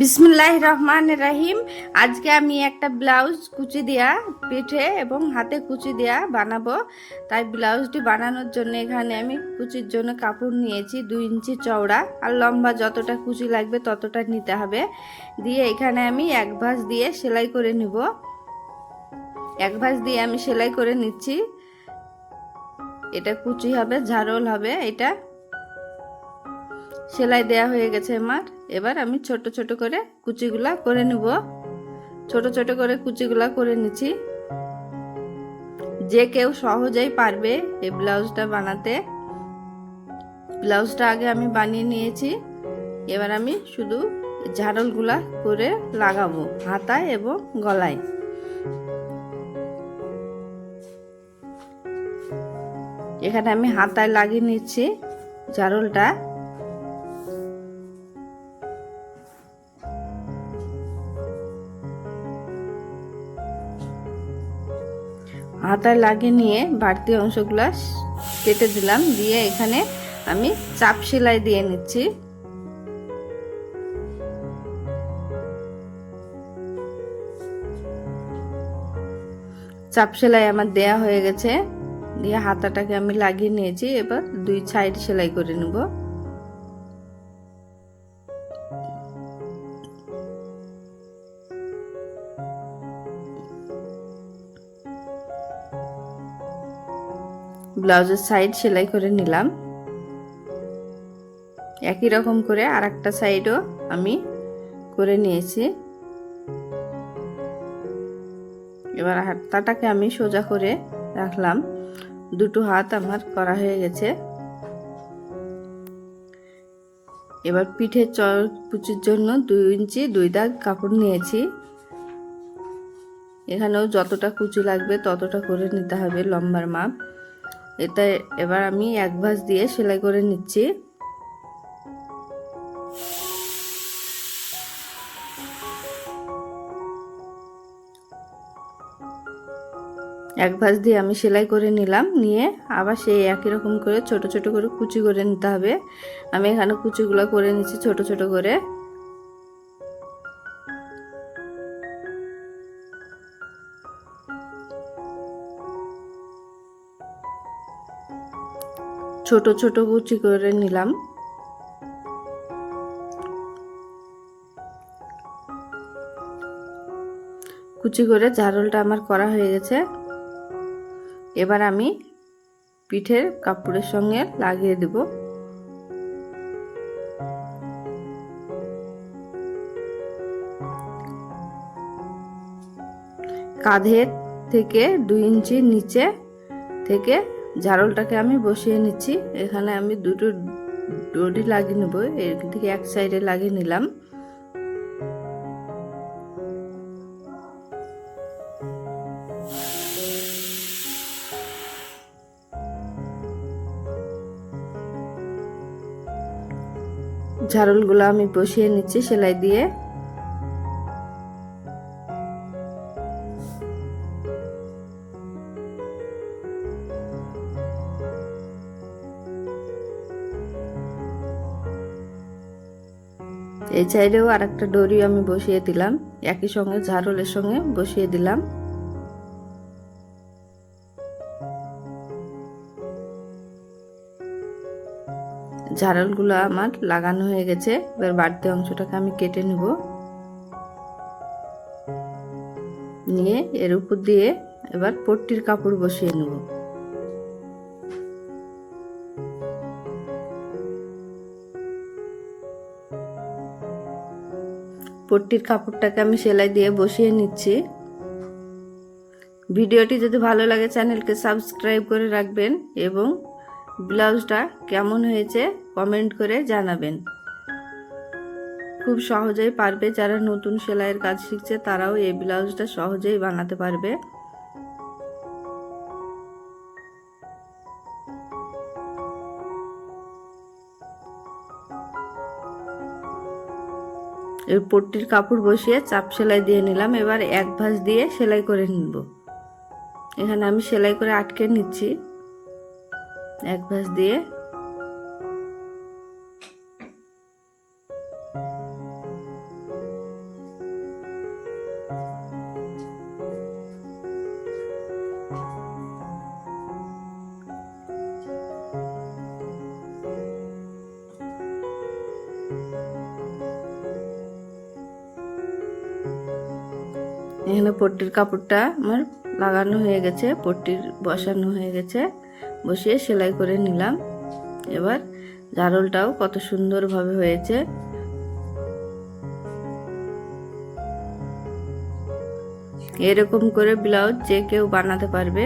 বিসমুল্লাহ রহমান রাহিম। আজকে আমি একটা ব্লাউজ কুচি দেয়া, পিঠে এবং হাতে কুচি দেয়া বানাবো। তাই ব্লাউজটি বানানোর জন্য এখানে আমি কুচির জন্য কাপড় নিয়েছি, দুই ইঞ্চি চওড়া। আর লম্বা যতটা কুচি লাগবে ততটা নিতে হবে। দিয়ে এখানে আমি এক ভাঁজ দিয়ে সেলাই করে নিব। এক ভাঁজ দিয়ে আমি সেলাই করে নিচ্ছি। এটা কুচি হবে ঝাড়ল হবে, এটা সেলাই দেয়া হয়ে গেছে আমার। এবার আমি ছোট ছোট করে কুচিগুলা করে নিব। ছোট ছোট করে কুচিগুলা করে নিচ্ছি। যে কেউ সহজেই পারবে এই ব্লাউজটা বানাতে। ব্লাউজটা আগে আমি বানিয়ে নিয়েছি। এবার আমি শুধু ঝাড়লগুলা করে লাগাবো, হাতায় এবং গলায়। এখানে আমি হাতায় লাগিয়ে নিচ্ছি ঝাড়লটা। হাতায় লাগিয়ে নিয়ে বাড়তি অংশগুলো কেটে দিলাম। দিয়ে এখানে আমি চাপ সেলাই দিয়ে নিচ্ছি। চাপ সেলাই আমার দেয়া হয়ে গেছে। দিয়ে হাতাটাকে আমি লাগিয়ে নিয়েছি। এবার দুই সাইড সেলাই করে নেব। ব্লাউজের সাইড সেলাই করে নিলাম। একই রকম করে আর একটা সাইডও আমি করে নিয়েছি। এবার হাতটাকে আমি সোজা করে রাখলাম। দুটো হাত আমার করা হয়ে গেছে। এবার পিঠের চর কুচির জন্য দুই ইঞ্চি দুই দাগ কাপড় নিয়েছি। এখানেও যতটা কুচি লাগবে ততটা করে নিতে হবে লম্বার মাপ। এটা এবার আমি এক ভাঁজ দিয়ে সেলাই করে নিচ্ছি। এক ভাঁজ দিয়ে আমি সেলাই করে নিলাম, নিয়ে আবার সেই একই রকম করে ছোট ছোট করে কুচি করে নিতে হবে। আমি এখানে কুচিগুলো করে নিচ্ছি ছোট ছোট করে। ছোট ছোট কুচি করে নিলাম। কুচি করে ঝাড়লটা আমার করা হয়ে গেছে। এবার আমি পিঠের কাপড়ের সঙ্গে লাগিয়ে দেব। কাঁধের থেকে দুই ইঞ্চি নিচে থেকে ঝাড়লটাকে আমি বসিয়ে নিচ্ছি। এখানে আমি দুটো ডরি লাগিয়ে নেব। এর দিকে এক সাইডে লাগিয়ে নিলাম। ঝাড়লগুলো আমি বসিয়ে নিচ্ছি সেলাই দিয়ে। এই সাইডেও আর একটা ডরি আমি বসিয়ে দিলাম। একই সঙ্গে ঝাড়লের সঙ্গে বসিয়ে দিলাম। ঝাড়লগুলো আমার লাগানো হয়ে গেছে। এবার বাড়তি অংশটাকে আমি কেটে নেব। নিয়ে এর উপর দিয়ে এবার পট্টির কাপড় বসিয়ে নেব। পট্টির কাপড়টাকে আমি সেলাই দিয়ে বসিয়ে নিচ্ছি। ভিডিওটি যদি ভালো লাগে, চ্যানেলকে সাবস্ক্রাইব করে রাখবেন এবং ব্লাউজটা কেমন হয়েছে কমেন্ট করে জানাবেন। খুব সহজেই পারবে যারা নতুন সেলাইয়ের কাজ শিখছে, তারাও এই ব্লাউজটা সহজেই বানাতে পারবে। এই পট্টির কাপড় বসিয়ে চাপ সেলাই দিয়ে নিলাম। এবার এক ভাঁজ দিয়ে সেলাই করে নিব। এখানে আমি সেলাই করে আটকে নিচ্ছি। এক ভাঁজ দিয়ে এখানে পট্টির কাপড়টা আমার লাগানো হয়ে গেছে, পট্টির বসানো হয়ে গেছে। বসিয়ে সেলাই করে নিলাম। এবার জারলটাও কত সুন্দরভাবে হয়েছে। এরকম করে ব্লাউজ যে কেউ বানাতে পারবে।